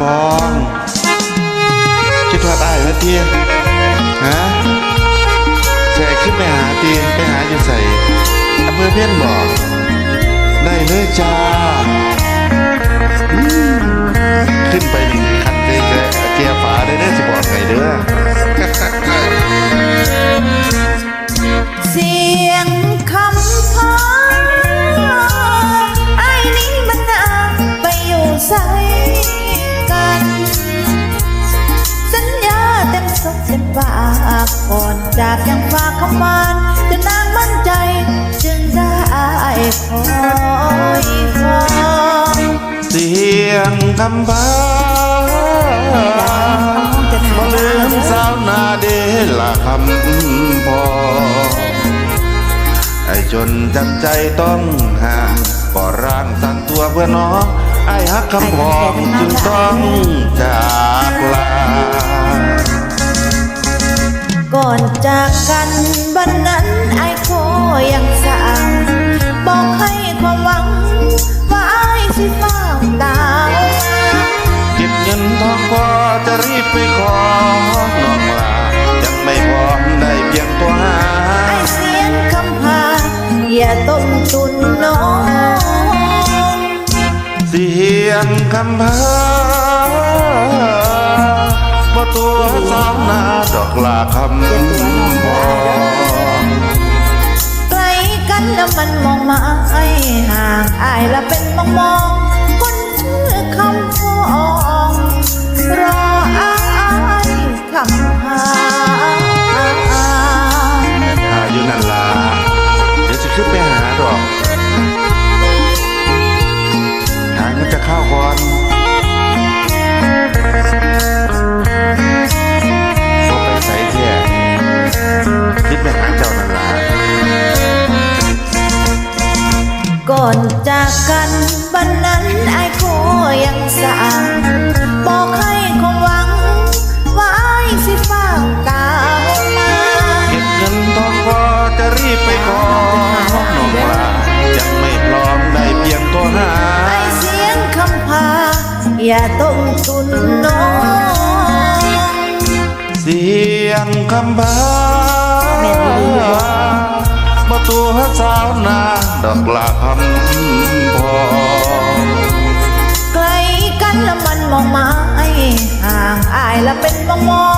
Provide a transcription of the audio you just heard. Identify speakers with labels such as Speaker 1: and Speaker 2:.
Speaker 1: บองคิดว่าได้ไหมเตี้ยฮะใส่ขึ้นไปหาเตียไปหาอยู่ใส่อำเภอเพี้ยนบอกได้เลยจ้า จาก
Speaker 2: ยังฝากคำมันจนนางมั่นใจ จึงได้คอยฟัง
Speaker 1: เสียงคำพา
Speaker 2: จะ
Speaker 1: บ่
Speaker 2: ถาม
Speaker 1: ลืมสาวนาเดละคำพอ ไอ้จนจำใจต้องห่างก่อร่างตั้งตัวเพื่อน้องไอ้ฮักคำพองจึงต้องจากลา
Speaker 2: จากกันวันนั้นไอ้โคยังสั่งบอกให้ความหวัง ว่าไอ้สิเฝ้าดาว
Speaker 1: เก็บเงินทองพอจะรีบไปขอน้องลายังไม่พร้อมได้เพียงตัวหา
Speaker 2: ไอ้เสียงคำพาอย่าต้มตุนน้อง
Speaker 1: เสียงคำพา บ่ตัวสาวนาดอกลาคำพอ
Speaker 2: ไกลกันแล้วมันมองมาไอ้ห่างไอ้ละเป็นมองมองคนชื่อคำพองรอไอ้คำพา
Speaker 1: หาอยู่นั่นล่ะเดี๋ยวจะขึ้นไป ก่อนจา
Speaker 2: กกันวันนั้นไอ้โคยังสั่งบอกให้ความหวัง ว่าไอ้สิเฝ้าตามมา
Speaker 1: เก็บเงินทองพอจะรีบไปขอน้องลายังไม่พร้อมได้เพียงตัวหา
Speaker 2: ไอ้เสียงคำพา อย่าต้มตุนน้อง
Speaker 1: เสียงคำพา ตัวสาวนาดอกลาคำพอ
Speaker 2: ไกลกันแล้วมันมองมาไอ้ห่างอายละเป็นมองมอง